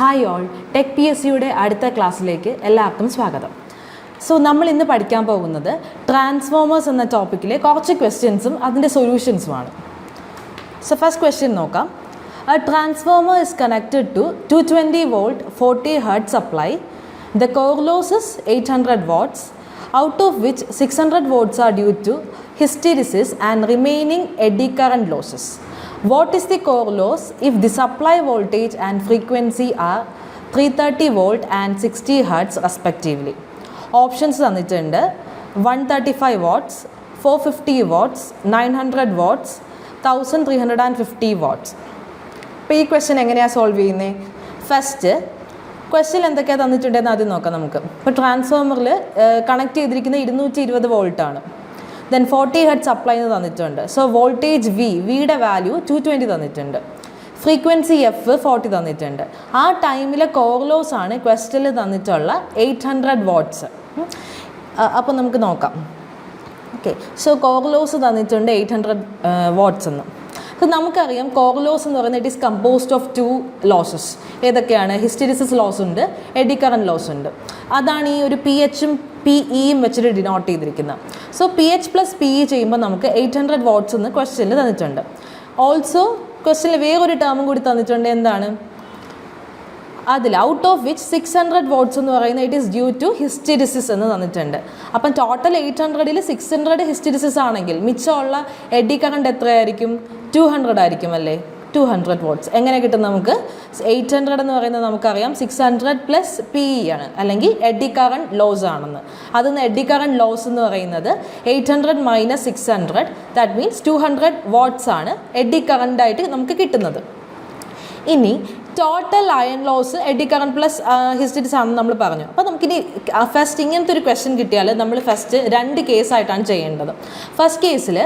Hi all tech P S സിയുടെ അടുത്ത ക്ലാസ്സിലേക്ക് എല്ലാവർക്കും സ്വാഗതം. സോ നമ്മൾ ഇന്ന് പഠിക്കാൻ പോകുന്നത് ട്രാൻസ്ഫോമേഴ്സ് എന്ന ടോപ്പിക്കിലെ കുറച്ച് ക്വസ്റ്റ്യൻസും അതിന്റെ സൊല്യൂഷൻസുമാണ് സോ ഫസ്റ്റ് ക്വസ്റ്റ്യൻ നോക്കാം. A transformer is connected to two twenty volt forty hertz supply the core loss is eight hundred watts out of which six hundred watts are due to hysteresis and remaining eddy current losses. What is the core loss if the supply voltage and frequency are 330 volt and 60 hertz respectively? Options തന്നിട്ടുണ്ട്. One thirty five watts four fifty watts nine hundred watts thousand three hundred and fifty watts അപ്പോൾ ഈ question എങ്ങനെയാണ് solve ചെയ്യുന്നത് first question എന്തൊക്കെയാണ് തന്നിട്ടുണ്ടെന്ന് ആദ്യം നോക്കാം നമുക്ക്. ഇപ്പോൾ ട്രാൻസ്ഫോമറിൽ കണക്ട് ചെയ്തിരിക്കുന്ന ഇരുന്നൂറ്റി ഇരുപത് വോൾട്ടാണ് ദെൻ ഫോർട്ടി ഹെഡ് സപ്ലൈ എന്ന് തന്നിട്ടുണ്ട്. സോ വോൾട്ടേജ് വി വിയുടെ വാല്യൂ ടു ട്വന്റി തന്നിട്ടുണ്ട്. ഫ്രീക്വൻസി എഫ് ഫോർട്ടി തന്നിട്ടുണ്ട്. ആ ടൈമിലെ കോർലോസ് ആണ് ക്വസ്റ്റിൽ തന്നിട്ടുള്ള എയ്റ്റ് ഹൺഡ്രഡ് വാട്ട്സ് അപ്പോൾ നമുക്ക് നോക്കാം. ഓക്കെ സോ കോർലോസ് തന്നിട്ടുണ്ട് എയ്റ്റ് ഹൺഡ്രഡ് വാട്ട്സ് എന്ന് അപ്പോൾ നമുക്കറിയാം കോർലോസ് എന്ന് പറയുന്നത് it is composed of two losses ഏതൊക്കെയാണ്? ഹിസ്റ്ററിസിസ് ലോസ് ഉണ്ട് എഡി കറണ്ട് ലോസ് ഉണ്ട്. അതാണ് ഈ ഒരു പി എച്ചും പി ഇയും വെച്ചിട്ട് ഡിനോട്ട് ചെയ്തിരിക്കുന്നത് so P H plus P E ചെയ്യുമ്പോൾ നമുക്ക് എയ്റ്റ് ഹൺഡ്രഡ് വാട്ട്സ് എന്ന് ക്വസ്റ്റ്യനിൽ തന്നിട്ടുണ്ട്. ഓൾസോ ക്വസ്റ്റ്യനിൽ വേറൊരു ടേമും കൂടി തന്നിട്ടുണ്ട്. എന്താണ്? അതിൽ out of which six hundred watts എന്ന് പറയുന്നത് it is due to hysteresis എന്ന് തന്നിട്ടുണ്ട്. അപ്പം ടോട്ടൽ എയ്റ്റ് ഹൺഡ്രഡിൽ സിക്സ് ഹൺഡ്രഡ് ഹിസ്റ്ററിസിസ് ആണെങ്കിൽ മിച്ചമുള്ള എഡി കറണ്ട് എത്രയായിരിക്കും? ടു ഹൺഡ്രഡ് ആയിരിക്കും അല്ലേ? ടു ഹൺഡ്രഡ് വോട്ട്സ് എങ്ങനെ കിട്ടും നമുക്ക്? എയ്റ്റ് ഹൺഡ്രഡ് എന്ന് പറയുന്നത് നമുക്കറിയാം. Six hundred plus P E ആണ്. അല്ലെങ്കിൽ എഡി കറണ്ട് ലോസ് ആണെന്ന്. അതിൽ എഡി കറണ്ട് ലോസ് എന്ന് പറയുന്നത് eight hundred minus six hundred that means two hundred watts ആണ് എഡി കറണ്ടായിട്ട് നമുക്ക് കിട്ടുന്നത്. ഇനി total iron loss eddy current plus hysteresis ആണെന്ന് നമ്മൾ പറഞ്ഞു. അപ്പോൾ നമുക്കിനി ഫസ്റ്റ് ഇങ്ങനത്തെ ഒരു ക്വസ്റ്റ്യൻ കിട്ടിയാൽ നമ്മൾ ഫസ്റ്റ് രണ്ട് കേസായിട്ടാണ് ചെയ്യേണ്ടത്. ഫസ്റ്റ് കേസിൽ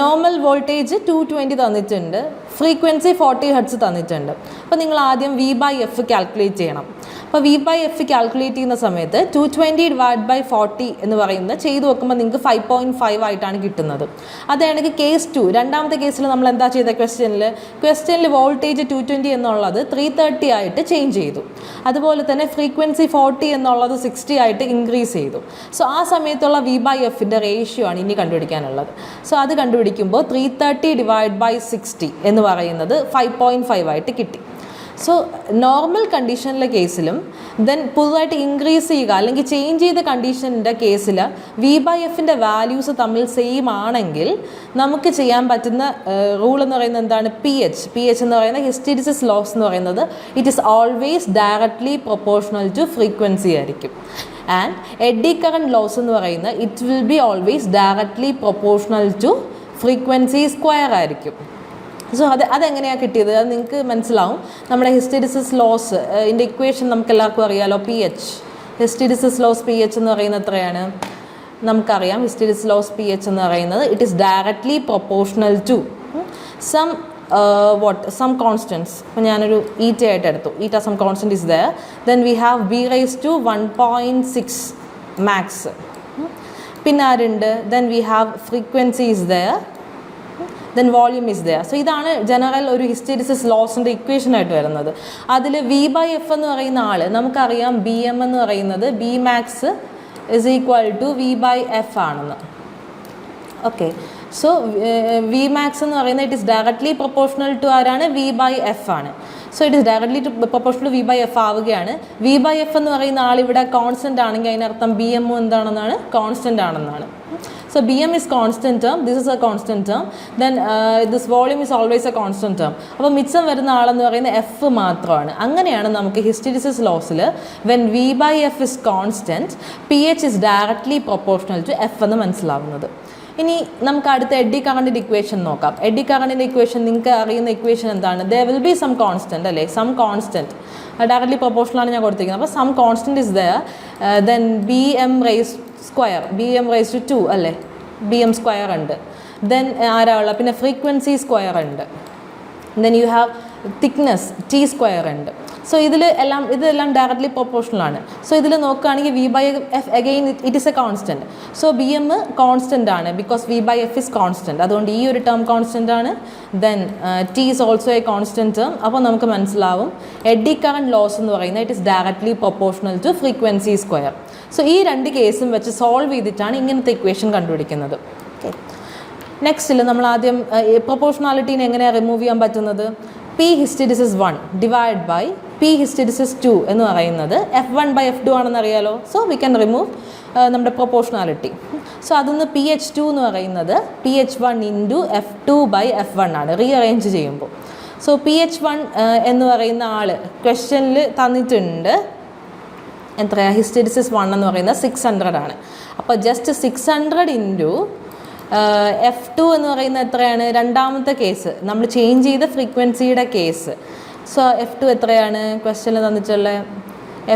നോർമൽ വോൾട്ടേജ് ടു ട്വന്റി തന്നിട്ടുണ്ട്. ഫ്രീക്വൻസി ഫോർട്ടി ഹെഡ്സ് തന്നിട്ടുണ്ട്. അപ്പോൾ നിങ്ങൾ ആദ്യം വി ബൈ എഫ് കാൽക്കുലേറ്റ് ചെയ്യണം. അപ്പോൾ വി ബൈ എഫ് കാൽക്കുലേറ്റ് ചെയ്യുന്ന സമയത്ത് two twenty divide by forty എന്ന് പറയുന്നത് ചെയ്ത് നോക്കുമ്പോൾ നിങ്ങൾക്ക് ഫൈവ് പോയിന്റ് ഫൈവ് ആയിട്ടാണ് കിട്ടുന്നത്. അതാണെങ്കിൽ കേസ് ടു രണ്ടാമത്തെ കേസിൽ നമ്മൾ എന്താ ചെയ്ത ക്വസ്റ്റ്യനിൽ ക്വസ്റ്റ്യനിൽ വോൾട്ടേജ് ടു ട്വന്റി എന്നുള്ളത് ത്രീ തേർട്ടി ആയിട്ട് ചേഞ്ച് ചെയ്തു. അതുപോലെ തന്നെ ഫ്രീക്വൻസി ഫോർട്ടി എന്നുള്ളത് സിക്സ്റ്റി ആയിട്ട് ഇൻക്രീസ് ചെയ്തു. സോ ആ സമയത്തുള്ള വി ബൈ എഫിന്റെ റേഷ്യോ ആണ് ഇനി കണ്ടുപിടിക്കാനുള്ളത്. സോ അത് കണ്ടുപിടിക്കുമ്പോൾ three thirty divide by sixty എന്ന് പറയുന്നത് ഫൈവ് പോയിന്റ് ഫൈവ് ആയിട്ട് കിട്ടി. സോ നോർമൽ കണ്ടീഷനിലെ കേസിലും ദെൻ പുതുതായിട്ട് ഇൻക്രീസ് ചെയ്യുക അല്ലെങ്കിൽ ചേഞ്ച് ചെയ്ത കണ്ടീഷന്റെ കേസിൽ വി ബൈ എഫിന്റെ വാല്യൂസ് തമ്മിൽ സെയിം ആണെങ്കിൽ നമുക്ക് ചെയ്യാൻ പറ്റുന്ന റൂൾ എന്ന് പറയുന്നത് എന്താണ്? പി എച്ച് പി എച്ച് എന്ന് പറയുന്ന ഹിസ്റ്ററിസിസ് ലോസ് എന്ന് പറയുന്നത് it is always directly proportional to frequency ആയിരിക്കും. ആൻഡ് എഡി കറണ്ട് ലോസ് എന്ന് പറയുന്നത് it will be always directly proportional to frequency square ആയിരിക്കും. സോ അത് അതെങ്ങനെയാണ് കിട്ടിയത്? അത് നിങ്ങൾക്ക് മനസ്സിലാവും. നമ്മുടെ ഹിസ്റ്ററിസിസ് ലോസ് ഇതിന്റെ ഇക്വേഷൻ നമുക്ക് എല്ലാവർക്കും അറിയാലോ. P H hysteresis loss P H എന്ന് പറയുന്നത് എത്രയാണ്? നമുക്കറിയാം. ഹിസ്റ്ററിസിസ് ലോസ് പി എച്ച് എന്ന് പറയുന്നത് it is directly proportional to some what some constants ഇപ്പം ഞാനൊരു ഈറ്റ ആയിട്ട് എടുത്തു. Eta some constant is there then we have B rise to one point six max പിന്നെ ആരുണ്ട്? Then we have frequency is there then volume is there so ഇതാണ് general ഒരു hysteresis ലോസിന്റെ ഇക്വേഷനായിട്ട് വരുന്നത്. അതിൽ വി ബൈ എഫ് എന്ന് പറയുന്ന ആൾ നമുക്കറിയാം B M എന്ന് പറയുന്നത് B max is equal to V by F ആണെന്ന്. ഓക്കെ സോ വി മാക്സ് എന്ന് പറയുന്നത് it is directly proportional to ആരാണ് വി ബൈ എഫ് ആണ്. So it is directly to proportional V by F ആവുകയാണ്. V by F എന്ന് പറയുന്ന ആൾ ഇവിടെ കോൺസ്റ്റന്റ് ആണെങ്കിൽ അതിനർത്ഥം ബി എം എന്താണെന്നാണ്? കോൺസ്റ്റന്റ് ആണെന്നാണ്. So Bm is constant term, this is a constant term, then uh, this volume is always a constant term. അപ്പോൾ മിച്ചം വരുന്ന ആളെന്ന് പറയുന്നത് എഫ് മാത്രമാണ്. അങ്ങനെയാണ് നമുക്ക് hysteresis ലോസിൽ when V by F is constant P H is directly proportional to F എന്ന് മനസ്സിലാവുന്നത്. ഇനി നമുക്ക് അടുത്ത എഡി കറണ്ടിന്റെ ഇക്വേഷൻ നോക്കാം. എഡി കറണ്ടിന്റെ ഇക്വേഷൻ നിങ്ങൾക്ക് അറിയുന്ന ഇക്വേഷൻ എന്താണ്? There will be some constant അല്ലേ? സം കോൺസ്റ്റന്റ് ഡയറക്ട്ലി പ്രൊപ്പോർഷനാണ് ഞാൻ കൊടുത്തിരിക്കുന്നത്. അപ്പോൾ some constant is there then B M raise square B M raise to two അല്ലേ? ബി എം സ്ക്വയർ ഉണ്ട്. ദെൻ ആരാ ഉള്ള പിന്നെ ഫ്രീക്വൻസി സ്ക്വയർ ഉണ്ട്. Then you have thickness T square ഉണ്ട്. സോ ഇതിൽ എല്ലാം ഇതെല്ലാം ഡയറക്ട്ലി പ്രൊപ്പോർഷണൽ ആണ്. സോ ഇതിൽ നോക്കുകയാണെങ്കിൽ V by F again it is a constant so B M constant ആണ് because V by F is constant അതുകൊണ്ട് ഈ ഒരു ടേം കോൺസ്റ്റന്റ് ആണ്. Then T is also a constant term അപ്പോൾ നമുക്ക് മനസ്സിലാവും. എഡി കറണ്ട് ലോസ് എന്ന് പറയുന്നത് it is directly proportional to frequency square so ഈ രണ്ട് കേസും വെച്ച് സോൾവ് ചെയ്തിട്ടാണ് ഇങ്ങനത്തെ ഇക്വേഷൻ കണ്ടുപിടിക്കുന്നത്. ഓക്കെ നെക്സ്റ്റിൽ നമ്മൾ ആദ്യം പ്രൊപ്പോർഷണാലിറ്റീനെ എങ്ങനെയാണ് റിമൂവ് ചെയ്യാൻ പറ്റുന്നത്? P hysteresis one divide by P hysteresis two എന്ന് പറയുന്നത് F one by F two ആണെന്ന് അറിയാലോ? സോ വി ക്യാൻ റിമൂവ് നമ്മുടെ പ്രൊപ്പോർഷണാലിറ്റി സോ അതിന്ന് പി എച്ച് ടു എന്ന് പറയുന്നത് P H one into F two by F one ആണ്. Rearrange ചെയ്യുമ്പോൾ. സോ പി എച്ച് വൺ എന്ന് പറയുന്ന ആൾ ക്വസ്റ്റ്യനിൽ തന്നിട്ടുണ്ട്. എത്രയാണ് ഹിസ്റ്റിഡിസിസ് വൺ എന്ന് പറയുന്നത് സിക്സ് ഹൺഡ്രഡ് ആണ്. അപ്പോൾ just six hundred into F two എന്ന് പറയുന്നത് എത്രയാണ്? രണ്ടാമത്തെ കേസ് നമ്മൾ ചേഞ്ച് ചെയ്ത ഫ്രീക്വൻസിയുടെ കേസ് സോ എഫ് ടു എത്രയാണ്? ക്വസ്റ്റ്യനിൽ തന്നിട്ടുള്ള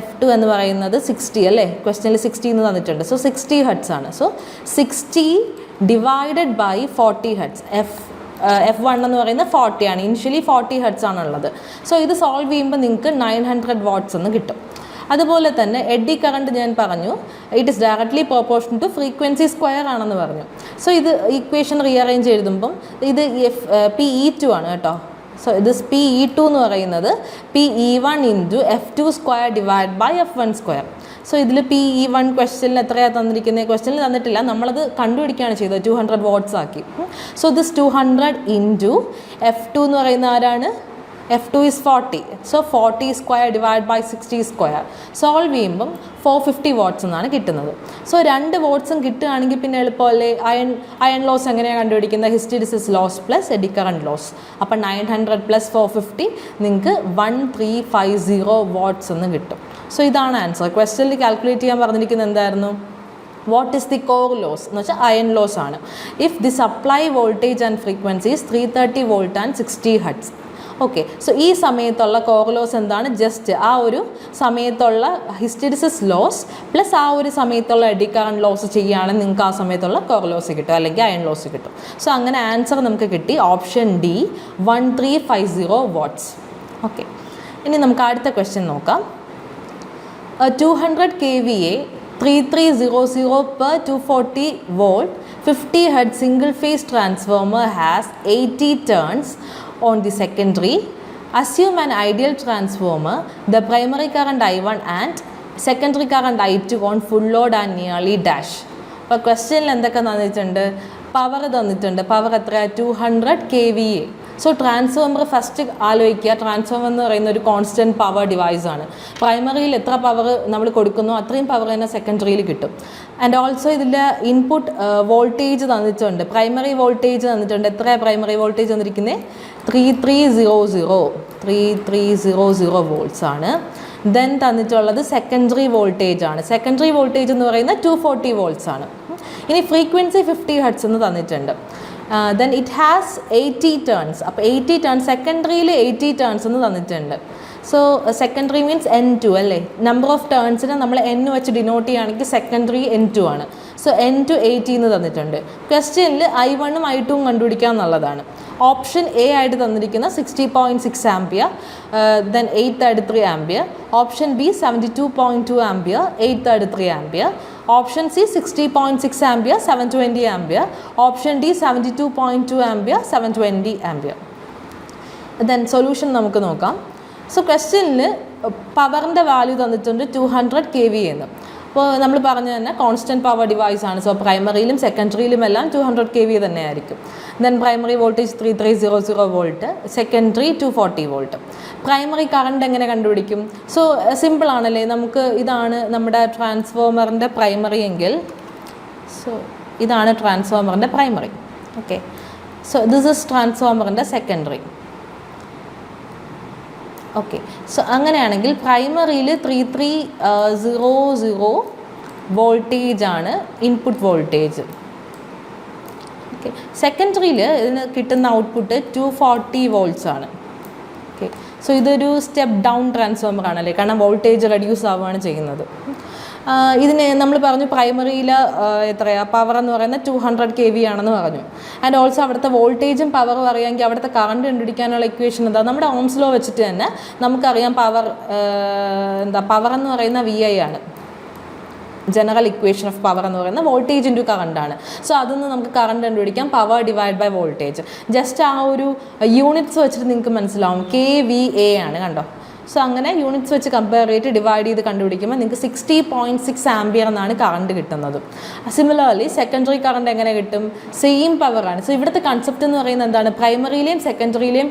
എഫ് ടു എന്ന് പറയുന്നത് സിക്സ്റ്റി അല്ലേ? ക്വസ്റ്റ്യനിൽ സിക്സ്റ്റി എന്ന് തന്നിട്ടുണ്ട്. സോ സിക്സ്റ്റി ഹെഡ്സ് ആണ്. So sixty divided by forty hertz F F one എന്ന് പറയുന്നത് ഫോർട്ടിയാണ് ഇനിഷ്യലി ഫോർട്ടി ഹെഡ്സ് ആണുള്ളത്. സോ ഇത് സോൾവ് ചെയ്യുമ്പോൾ നിങ്ങൾക്ക് നയൻ ഹൺഡ്രഡ് വാട്ട്സ് എന്ന് കിട്ടും. അതുപോലെ തന്നെ എഡി കറണ്ട് ഞാൻ പറഞ്ഞു. It is directly proportion to frequency square ആണെന്ന് പറഞ്ഞു. സോ ഇത് ഇക്വേഷൻ റീഅറേഞ്ച് എഴുതുമ്പം ഇത് എഫ് പി ഇ ടു ആണ് കേട്ടോ. സോ ഇത് പി ഇ ടു എന്ന് പറയുന്നത് P E one into F two square divide by F one square so ഇതിൽ പി ഇ വൺ ക്വസ്റ്റ്യനിൽ എത്രയാണ് തന്നിരിക്കുന്നത് ക്വസ്റ്റ്യനിൽ തന്നിട്ടില്ല. നമ്മളത് കണ്ടുപിടിക്കുകയാണ് ചെയ്തത്. ടു ഹൺഡ്രഡ് വാട്ട്സ് ആക്കി. So this two hundred into F two എന്ന് പറയുന്ന ആരാണ്? F two is forty so forty square divide by sixty square solve ചെയ്യുമ്പം ഫോർ ഫിഫ്റ്റി വാട്ട്സ് എന്നാണ് കിട്ടുന്നത്. സോ രണ്ട് വാട്ട്സും കിട്ടുകയാണെങ്കിൽ പിന്നെ എളുപ്പമല്ലേ? അയൺ അയൺ ലോസ് എങ്ങനെയാണ് കണ്ടുപിടിക്കുന്നത്? Hysteresis loss plus eddy current loss അപ്പം nine hundred plus four fifty നിങ്ങൾക്ക് one three five zero watts എന്ന് കിട്ടും. സോ ഇതാണ് ആൻസർ ക്വസ്റ്റനിൽ കാൽക്കുലേറ്റ് ചെയ്യാൻ പറഞ്ഞിരിക്കുന്നത് എന്തായിരുന്നു? What is the core loss എന്ന് വെച്ചാൽ അയൺ ലോസ് ആണ്. If the supply voltage and frequencies three thirty volt and sixty hertz okay so ഈ സമയത്തുള്ള കോർ ലോസ് എന്താണ്? ജസ്റ്റ് ആ ഒരു സമയത്തുള്ള ഹിസ്റ്ററിസിസ് ലോസ് പ്ലസ് ആ ഒരു സമയത്തുള്ള എഡിക്കാൻ ലോസ് ചെയ്യുകയാണെങ്കിൽ നിങ്ങൾക്ക് ആ സമയത്തുള്ള കോർ ലോസ് കിട്ടും അല്ലെങ്കിൽ അയൺ ലോസ് കിട്ടും. സോ അങ്ങനെ ആൻസർ നമുക്ക് കിട്ടി. Option D one three five zero watts okay ഇനി നമുക്ക് അടുത്ത ക്വസ്റ്റ്യൻ നോക്കാം. A 200 kVA 3300 per 240 volt 50 hertz single phase transformer has 80 turns. On the secondary assume an ideal transformer the primary current i1 and secondary current i2 on full load and nearly dash അപ്പോൾ ക്വസ്റ്റ്യനിൽ എന്തൊക്കെ തന്നിട്ടുണ്ട് power തന്നിട്ടുണ്ട് power എത്ര two hundred K V A so transformer first ആലോചിക്കുക. Transformer എന്ന് പറയുന്ന ഒരു കോൺസ്റ്റന്റ് പവർ ഡിവൈസ് ആണ്. പ്രൈമറിയിൽ എത്ര പവർ നമ്മൾ കൊടുക്കുന്നു അത്രയും പവർ തന്നെ സെക്കൻഡറിയിൽ കിട്ടും. ആൻഡ് ഓൾസോ ഇതിന്റെ ഇൻപുട്ട് വോൾട്ടേജ് തന്നിട്ടുണ്ട്. പ്രൈമറി വോൾട്ടേജ് തന്നിട്ടുണ്ട്. എത്ര പ്രൈമറി വോൾട്ടേജ് തന്നിരിക്കുന്നത് three three zero zero three three zero zero volts ആണ്. ദെൻ തന്നിട്ടുള്ളത് സെക്കൻഡറി വോൾട്ടേജ് ആണ്. സെക്കൻഡറി വോൾട്ടേജ് എന്ന് പറയുന്നത് ടു ഫോർട്ടി വോൾട്ട്സ് ആണ്. ഇനി ഫ്രീക്വൻസി ഫിഫ്റ്റി ഹെഡ്സ് എന്ന് തന്നിട്ടുണ്ട്. Then it has eighty turns അപ്പോൾ എയ്റ്റി ടേൺസ് സെക്കൻഡറിയിൽ എയ്റ്റി ടേൺസ് എന്ന് തന്നിട്ടുണ്ട്. So secondary means N two അല്ലേ? നമ്പർ ഓഫ് ടേൺസിനെ നമ്മൾ എൻ വെച്ച് ഡിനോട്ട് ചെയ്യുകയാണെങ്കിൽ സെക്കൻഡറി എൻ ടു ആണ്. സോ എൻ ടു എയ്റ്റി എന്ന് തന്നിട്ടുണ്ട്. ക്വസ്റ്റ്യനിൽ ഐ വണ്ണും ഐ ടുവും കണ്ടുപിടിക്കുക എന്നുള്ളതാണ് ഓപ്ഷൻ എ ആയിട്ട് തന്നിരിക്കുന്ന sixty point six ampere then eight thirty three ampere option B seventy two point two ampere eight thirty three ampere option C sixty point six ampere seven twenty ampere option D seventy two point two ampere seven twenty ampere then solution നമുക്ക് നോക്കാം. So ക്വസ്റ്റ്യനിൽ പവറിന്റെ value തന്നിട്ടുണ്ട് two hundred K V എന്ന്. അപ്പോൾ നമ്മൾ പറഞ്ഞു തന്നെ കോൺസ്റ്റന്റ് പവർ ഡിവൈസ് ആണ്. സോ പ്രൈമറിയിലും സെക്കൻഡറിയിലും എല്ലാം ടു ഹൺഡ്രഡ് കെ വി തന്നെയായിരിക്കും. Then primary voltage three three zero zero volt secondary two forty volt primary current എങ്ങനെ കണ്ടുപിടിക്കും? സോ സിമ്പിൾ ആണല്ലേ? നമുക്ക് ഇതാണ് നമ്മുടെ ട്രാൻസ്ഫോമറിന്റെ പ്രൈമറി എങ്കിൽ സോ ഇതാണ് ട്രാൻസ്ഫോമറിന്റെ primary okay so this is ട്രാൻസ്ഫോമറിന്റെ secondary okay so അങ്ങനെയാണെങ്കിൽ പ്രൈമറിയിൽ three three zero zero voltage ആണ് ഇൻപുട്ട് വോൾട്ടേജ് ഓക്കെ സെക്കൻഡറിയിൽ ഇതിന് കിട്ടുന്ന ഔട്ട്പുട്ട് ടു ഫോർട്ടി വോൾട്ട്സ് ആണ്. ഓക്കെ സോ ഇതൊരു സ്റ്റെപ്പ് ഡൗൺ ട്രാൻസ്ഫോമർ ആണല്ലേ? കാരണം വോൾട്ടേജ് റെഡ്യൂസ് ആവുകയാണ് ചെയ്യുന്നത്. ഇതിന് നമ്മൾ പറഞ്ഞു പ്രൈമറിയിൽ എത്രയാണ് പവർ എന്ന് പറയുന്നത് ടു ഹൺഡ്രഡ് കെ വി ആണെന്ന് പറഞ്ഞു. ആൻഡ് ഓൾസോ അവിടുത്തെ വോൾട്ടേജും പവറും അറിയാമെങ്കിൽ അവിടുത്തെ കറണ്ട് കണ്ടുപിടിക്കാനുള്ള ഇക്വേഷൻ എന്താ? നമ്മുടെ ഓംസ് ലോ വെച്ചിട്ട് തന്നെ നമുക്കറിയാം പവർ എന്താ പവർ എന്ന് പറയുന്ന വി ഐ ആണ്. ജനറൽ ഇക്വേഷൻ ഓഫ് പവർ എന്ന് പറയുന്നത് വോൾട്ടേജ് ഇന്റു കറണ്ട് ആണ്. സോ അതൊന്ന് നമുക്ക് കറണ്ട് കണ്ടുപിടിക്കാം power divide by voltage just ആ ഒരു യൂണിറ്റ്സ് വെച്ചിട്ട് നിങ്ങൾക്ക് മനസ്സിലാവും. കെ വി എ ആണ് കണ്ടോ? സോ അങ്ങനെ യൂണിറ്റ്സ് വെച്ച് കമ്പയർ ചെയ്തിട്ട് ഡിവൈഡ് ചെയ്ത് കണ്ടുപിടിക്കുമ്പോൾ നിങ്ങൾക്ക് സിക്സ്റ്റി പോയിന്റ് സിക്സ് ആംബിയർ എന്നാണ് കറണ്ട് കിട്ടുന്നത്. സിമിലർലി സെക്കൻഡറി കറണ്ട് എങ്ങനെ കിട്ടും? സെയിം പവറാണ് സോ ഇവിടുത്തെ കൺസെപ്റ്റ് എന്ന് പറയുന്നത് എന്താണ്? പ്രൈമറിയിലെയും സെക്കൻഡറിയിലെയും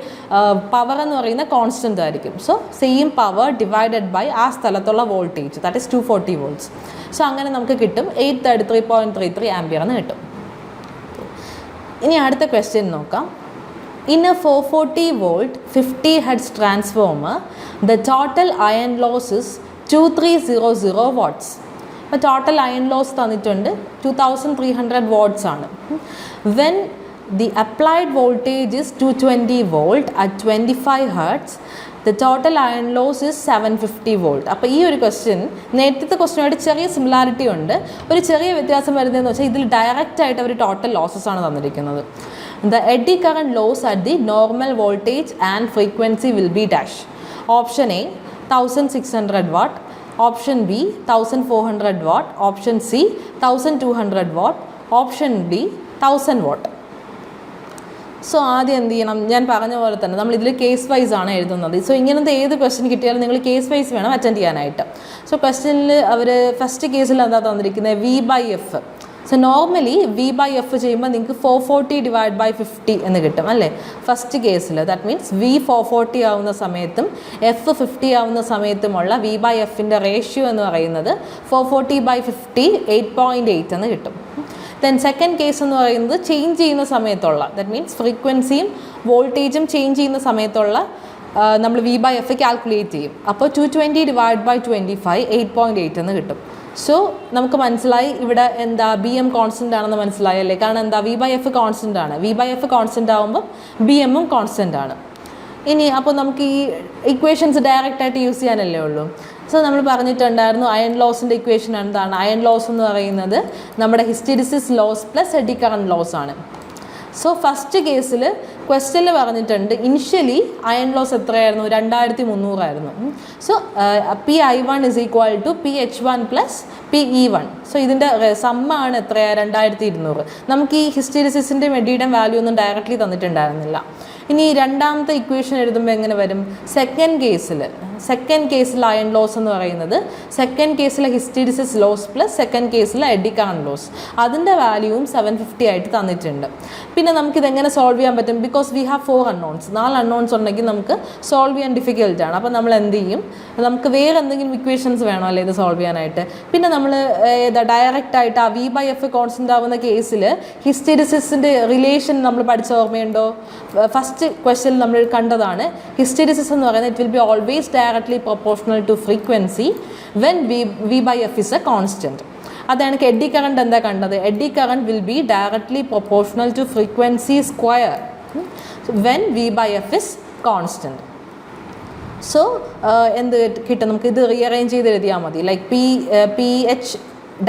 പവർ എന്ന് പറയുന്ന കോൺസ്റ്റന്റ് ആയിരിക്കും. So same power divided by ആ സ്ഥലത്തുള്ള voltage that is two forty volts so അങ്ങനെ നമുക്ക് കിട്ടും. Eight thirty three point three three ampere എന്ന് കിട്ടും. ഇനി അടുത്ത ക്വസ്റ്റ്യൻ നോക്കാം. Volt fifty hertz transformer the total iron loss is two three zero zero watts അപ്പോൾ ടോട്ടൽ അയൺ ലോസ് തന്നിട്ടുണ്ട് two thousand three hundred watts ആണ്. When the applied voltage is two twenty volt at twenty five hertz the total iron loss is seven fifty volt അപ്പോൾ ഈ ഒരു question നേരത്തെ ക്വസ്റ്റ്യനായിട്ട് ചെറിയ similarity ഉണ്ട്. ഒരു ചെറിയ വ്യത്യാസം വരുന്നതെന്ന് വെച്ചാൽ ഇതിൽ ഡയറക്റ്റ് ആയിട്ട് അവർ ടോട്ടൽ ലോസസ് ആണ് തന്നിരിക്കുന്നത്. Normal voltage and frequency will be dash option A thousand six hundred watt option B thousand four hundred watt option C thousand two hundred watt option D thousand watt so ആദ്യം എന്ത് ചെയ്യണം? ഞാൻ പറഞ്ഞ പോലെ തന്നെ നമ്മൾ ഇതിൽ കേസ് വൈസ് ആണ് എഴുതുന്നത്. സോ ഇങ്ങനത്തെ ഏത് ക്വസ്റ്റ്യൻ കിട്ടിയാലും നിങ്ങൾ കേസ് വൈസ് വേണം അറ്റൻഡ് ചെയ്യാനായിട്ട്. സോ ക്വസ്റ്റ്യനിൽ അവർ ഫസ്റ്റ് കേസിൽ എന്താ തന്നിരിക്കുന്നത് V by F so normally V by F ചെയ്യുമ്പോൾ നിങ്ങൾക്ക് four forty divide by fifty എന്ന് കിട്ടും അല്ലേ? ഫസ്റ്റ് കേസിൽ that means V four forty ആവുന്ന സമയത്തും എഫ് ഫിഫ്റ്റി ആവുന്ന സമയത്തുമുള്ള വി ബൈ എഫിന്റെ റേഷ്യോ എന്ന് പറയുന്നത് four forty by fifty eight point eight എന്ന് കിട്ടും. ദെൻ സെക്കൻഡ് കേസ് എന്ന് പറയുന്നത് ചേഞ്ച് ചെയ്യുന്ന സമയത്തുള്ള. ദറ്റ് മീൻസ് ഫ്രീക്വൻസിയും വോൾട്ടേജും ചേഞ്ച് ചെയ്യുന്ന സമയത്തുള്ള നമ്മൾ വി ബൈ എഫ് കാൽക്കുലേറ്റ് ചെയ്യും. അപ്പോൾ two twenty divide by twenty five eight point eight എന്ന് കിട്ടും. സോ നമുക്ക് മനസ്സിലായി ഇവിടെ എന്താ ബി എം കോൺസ്റ്റന്റ് ആണെന്ന് മനസ്സിലായി അല്ലേ? കാരണം എന്താ? വി ബൈ എഫ് കോൺസ്റ്റന്റ് ആണ്. വി ബൈ എഫ് കോൺസ്റ്റന്റ് ആകുമ്പോൾ ബി എമ്മും കോൺസ്റ്റന്റ് ആണ്. ഇനി അപ്പോൾ നമുക്ക് ഈ ഇക്വേഷൻസ് ഡയറക്റ്റായിട്ട് യൂസ് ചെയ്യാനല്ലേ ഉള്ളൂ? സോ നമ്മൾ പറഞ്ഞിട്ടുണ്ടായിരുന്നു അയൺ ലോസിന്റെ ഇക്വേഷൻ എന്താണ്? അയൺ ലോസ് എന്ന് പറയുന്നത് നമ്മുടെ hysteresis loss plus eddy current loss ആണ്. സോ ഫസ്റ്റ് കേസിൽ ക്വസ്റ്റ്യനിൽ പറഞ്ഞിട്ടുണ്ട് ഇനിഷ്യലി അയൺ ലോസ് എത്രയായിരുന്നു? രണ്ടായിരത്തി മുന്നൂറായിരുന്നു so P I one is equal to P H one plus P E one so ഇതിന്റെ സമ്മാണ് എത്രയാണ് രണ്ടായിരത്തി ഇരുന്നൂറ് നമുക്ക് ഈ ഹിസ്റ്റീരിസിന്റെ മെഡിയുടെ വാല്യൂ ഒന്നും ഡയറക്റ്റ്ലി തന്നിട്ടുണ്ടായിരുന്നില്ല. ഇനി രണ്ടാമത്തെ ഇക്വേഷൻ എഴുതുമ്പോൾ എങ്ങനെ വരും? സെക്കൻഡ് കേസിൽ സെക്കൻഡ് കേസിൽ അയൺ ലോസ് എന്ന് പറയുന്നത് സെക്കൻഡ് കേസിലെ ഹിസ്റ്റീരിസിസ് ലോസ് പ്ലസ് സെക്കൻഡ് കേസിലെ എഡിക്കാൺ ലോസ് അതിന്റെ വാല്യൂവും സെവൻ ഫിഫ്റ്റി ആയിട്ട് തന്നിട്ടുണ്ട്. പിന്നെ നമുക്കിതെങ്ങനെ സോൾവ് ചെയ്യാൻ പറ്റും? Because we have four unknowns നാല് അൺനോൺസ് ഉണ്ടെങ്കിൽ നമുക്ക് സോൾവ് ചെയ്യാൻ ഡിഫിക്കൽട്ടാണ് അപ്പോൾ നമ്മൾ എന്ത് ചെയ്യും? നമുക്ക് വേറെ എന്തെങ്കിലും ഇക്വേഷൻസ് വേണോ അല്ലേ ഇത് സോൾവ് ചെയ്യാനായിട്ട്? പിന്നെ നമ്മൾ ഏതാ ഡയറക്റ്റ് ആയിട്ട് ആ വി ബൈ എഫ് കോൺസ്റ്റന്റ് ആവുന്ന കേസിൽ ഹിസ്റ്റീരിസിസിന്റെ റിലേഷൻ നമ്മൾ പഠിച്ച ഓർമ്മയുണ്ടോ? ഫസ്റ്റ് ക്വസ്റ്റ്യൻ നമ്മൾ കണ്ടതാണ്. ഹിസ്റ്റീരിസിസ് എന്ന് പറയുന്നത് it will be always directly proportional to frequency when V V by F is a constant അതാണ് എഡി കറണ്ട് എന്താ കണ്ടത്? Eddy current will be directly proportional to frequency square when V by F is constant so എന്ത് കിട്ടും? നമുക്ക് ഇത് rearrange ചെയ്ത് എഴുതിയാൽ മതി. Like P P H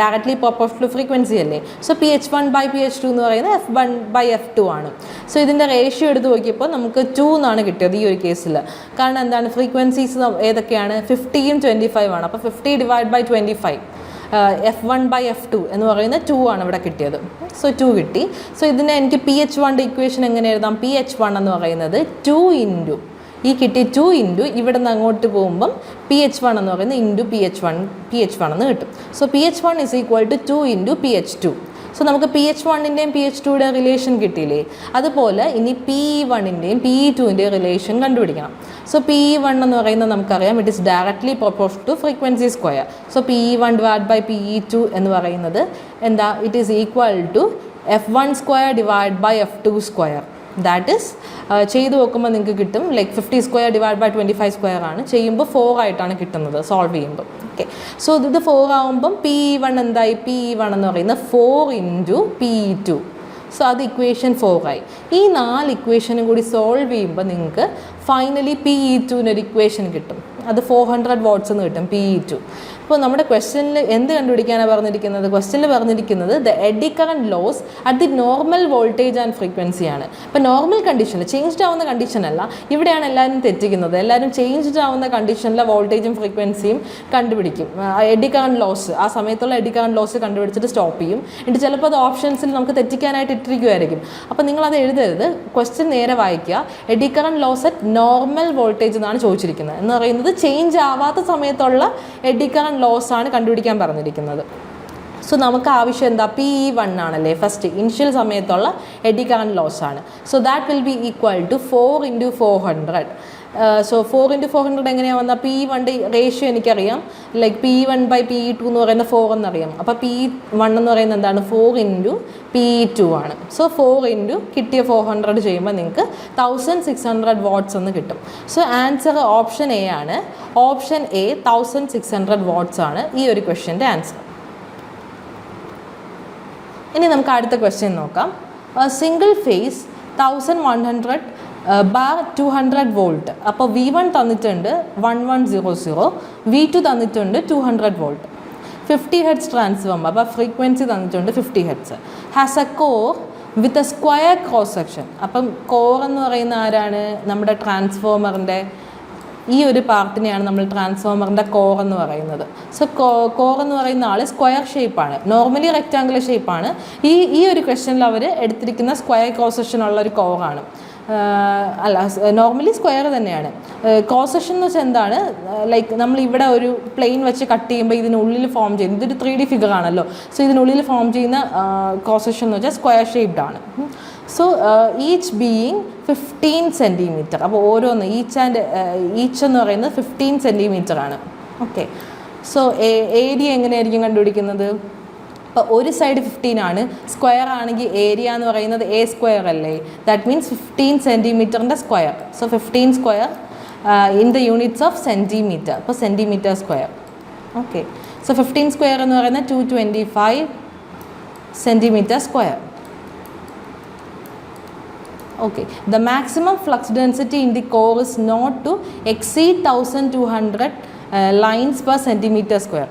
directly of to frequency അല്ലേ? So P H one by P H two എന്ന് പറയുന്നത് F one by F two ആണ്. സോ ഇതിന്റെ റേഷ്യോ എടുത്ത് നോക്കിയപ്പോൾ നമുക്ക് ടു എന്നാണ് കിട്ടിയത് ഈ ഒരു കേസിൽ കാരണം എന്താണ്? ഫ്രീക്വൻസീസ് ഏതൊക്കെയാണ്? ഫിഫ്റ്റിയും ട്വന്റി ഫൈവ് ആണ്. അപ്പോൾ fifty divide by twenty five F one by F two എന്ന് പറയുന്ന ടു ആണ് ഇവിടെ കിട്ടിയത്. സോ ടു കിട്ടി. സോ ഇതിനെ എനിക്ക് പി എച്ച് വണ്ണിന്റെ ഇക്വേഷൻ എങ്ങനെ എഴുതാം? പി എച്ച് വൺ എന്ന് പറയുന്നത് ടു ഇന്റു ഈ കിട്ടി ടു ഇന്റു ഇവിടെ നിന്ന് അങ്ങോട്ട് പോകുമ്പം പി എച്ച് വൺ എന്ന് പറയുന്നത് into P H one P H one എന്ന് കിട്ടും. So P H one is equal to two into P H two so നമുക്ക് പി എച്ച് വണ്ണിന്റെയും പി എച്ച് ടുയുടെ റിലേഷൻ കിട്ടിയില്ലേ? അതുപോലെ ഇനി പി ഇ വണ്ണിന്റെയും പി ഇ ടുവിന്റെയും റിലേഷൻ കണ്ടുപിടിക്കണം. സോ പി ഇ വൺ എന്ന് പറയുന്നത് നമുക്കറിയാം it is directly proportion to frequency square so P E one divide by P E two എന്ന് പറയുന്നത് എന്താ? It is equal to F one square divide by F two square that is ചെയ്ത് നോക്കുമ്പോൾ നിങ്ങൾക്ക് കിട്ടും. Like fifty square divide by twenty five square ആണ്. ചെയ്യുമ്പോൾ four ആയിട്ടാണ് കിട്ടുന്നത്. സോൾവ് ചെയ്യുമ്പോൾ ഓക്കെ സോ ഇത് ഫോർ ആകുമ്പം പി വൺ എന്തായി? പി വൺ എന്ന് പറയുന്നത് four into P two so അത് ഇക്വേഷൻ ഫോർ ആയി. ഈ നാല് ഇക്വേഷനും കൂടി സോൾവ് ചെയ്യുമ്പോൾ നിങ്ങൾക്ക് ഫൈനലി പി ഇ ടുവിനൊരു ഇക്വേഷൻ കിട്ടും. അത് ഫോർ ഹൺഡ്രഡ് വാട്ട്സ് എന്ന് കിട്ടും പി ഇ ടു അപ്പോൾ നമ്മുടെ ക്വസ്റ്റ്യനിൽ എന്ത് കണ്ടുപിടിക്കാനാണ് പറഞ്ഞിരിക്കുന്നത്? ക്വസ്റ്റ്യനിൽ പറഞ്ഞിരിക്കുന്നത് the eddy current loss at the normal voltage and ഫ്രീക്വൻസിയാണ് അപ്പോൾ നോർമൽ കണ്ടീഷനിൽ ചേഞ്ച്ഡ് ആവുന്ന കണ്ടീഷനല്ല ഇവിടെയാണ് എല്ലാവരും തെറ്റിക്കുന്നത്. എല്ലാവരും ചേഞ്ച്ഡ് ആവുന്ന കണ്ടീഷനിലെ വോൾട്ടേജും ഫ്രീക്വൻസിയും കണ്ടുപിടിക്കും. എഡി കറണ്ട് ലോസ് ആ സമയത്തുള്ള എഡി കറണ്ട് ലോസ് കണ്ടുപിടിച്ചിട്ട് സ്റ്റോപ്പ് ചെയ്യും. എന്നിട്ട് ചിലപ്പോൾ അത് ഓപ്ഷൻസിൽ നമുക്ക് തെറ്റിക്കാനായിട്ട് ഇട്ടിരിക്കുമായിരിക്കും അപ്പോൾ അത് എഴുതരുത്. ക്വസ്റ്റ്യൻ നേരെ വായിക്കുക. Eddy current loss at normal voltage എന്നാണ് ചോദിച്ചിരിക്കുന്നത്. എന്ന് പറയുന്നത് ചേഞ്ച് ആവാത്ത സമയത്തുള്ള എഡി കറണ്ട് ലോസ് ആണ് കണ്ടുപിടിക്കാൻ പറഞ്ഞിരിക്കുന്നത്. സോ നമുക്ക് ആവശ്യം എന്താ? പി ഇ വൺ ആണല്ലേ ഫസ്റ്റ് ഇനിഷ്യൽ സമയത്തുള്ള എഡി കറണ്ട് ലോസ് ആണ്. So that will be equal to four into four hundred so four into four hundred എങ്ങനെയാണ് വന്നാൽ പി വണ്ടി റേഷ്യോ എനിക്കറിയാം. Like P one by P two എന്ന് പറയുന്ന four എന്നറിയാം. അപ്പോൾ പി വൺ എന്ന് പറയുന്നത് എന്താണ്? ഫോർ ഇന്റു പി ടു ആണ്. സോ ഫോർ ഇന്റു കിട്ടിയ ഫോർ ഹൺഡ്രഡ് ചെയ്യുമ്പോൾ നിങ്ങൾക്ക് തൗസൻഡ് സിക്സ് ഹൺഡ്രഡ് വാട്ട്സ് എന്ന് കിട്ടും. സോ ആൻസർ ഓപ്ഷൻ എ ആണ്. Option A thousand six hundred watts ആണ് ഈ ഒരു ക്വസ്റ്റ്യന്റെ ആൻസർ ഇനി നമുക്ക് അടുത്ത ക്വസ്റ്റ്യൻ നോക്കാം. Single phase thousand one hundred bar two hundred volt. അപ്പോൾ വി വൺ തന്നിട്ടുണ്ട് one one zero zero V two തന്നിട്ടുണ്ട് two hundred volt. Fifty hertz transformer അപ്പോൾ ഫ്രീക്വൻസി തന്നിട്ടുണ്ട് fifty hertz has a core with a square cross section അപ്പം core എന്ന് പറയുന്ന ആരാണ്? നമ്മുടെ ട്രാൻസ്ഫോമറിന്റെ ഈ ഒരു പാർട്ടിനെയാണ് നമ്മൾ ട്രാൻസ്ഫോമറിന്റെ കോർ എന്ന് പറയുന്നത്. സോ കോ കോർ എന്ന് പറയുന്ന ആൾ സ്ക്വയർ ഷേപ്പാണ് നോർമലി റെക്റ്റാങ്കുലർ ഷേപ്പാണ് ഈ ഈ ഒരു ക്വസ്റ്റനിൽ അവർ എടുത്തിരിക്കുന്ന സ്ക്വയർ ക്രോസ് സെക്ഷൻ ഉള്ള ഒരു കോറാണ് അല്ല നോർമലി സ്ക്വയർ തന്നെയാണ്. ക്രോസ് എന്ന് വെച്ചാൽ എന്താണ്? ലൈക്ക് നമ്മൾ ഇവിടെ ഒരു പ്ലെയിൻ വെച്ച് കട്ട് ചെയ്യുമ്പോൾ ഇതിനുള്ളിൽ ഫോം ചെയ്യുന്നത് ഇതൊരു ത്രീ ഡി ഫിഗർ ആണല്ലോ. സോ ഇതിനുള്ളിൽ ഫോം ചെയ്യുന്ന ക്രോസ് എന്ന് വെച്ചാൽ സ്ക്വയർ ഷേപ്ഡ് ആണ്. So each being fifteen centimetre അപ്പോൾ ഓരോന്ന് ഈച്ച് ആൻഡ് ഈച്ച് എന്ന് പറയുന്നത് ഫിഫ്റ്റീൻ സെന്റിമീറ്റർ ആണ്. ഓക്കെ സോ ഏരിയ എങ്ങനെയായിരിക്കും കണ്ടുപിടിക്കുന്നത്? അപ്പോൾ ഒരു സൈഡ് ഫിഫ്റ്റീൻ ആണ്. സ്ക്വയർ ആണെങ്കിൽ ഏരിയ എന്ന് പറയുന്നത് എ സ്ക്വയർ അല്ലേ? That means fifteen സെന്റിമീറ്ററിന്റെ square so fifteen square in the units of centimetre അപ്പോൾ centimetre square okay so fifteen square എന്ന് പറയുന്നത് two twenty five centimetre square okay. The maximum flux density in the core is not to exceed 1200 uh, lines per centimeter square.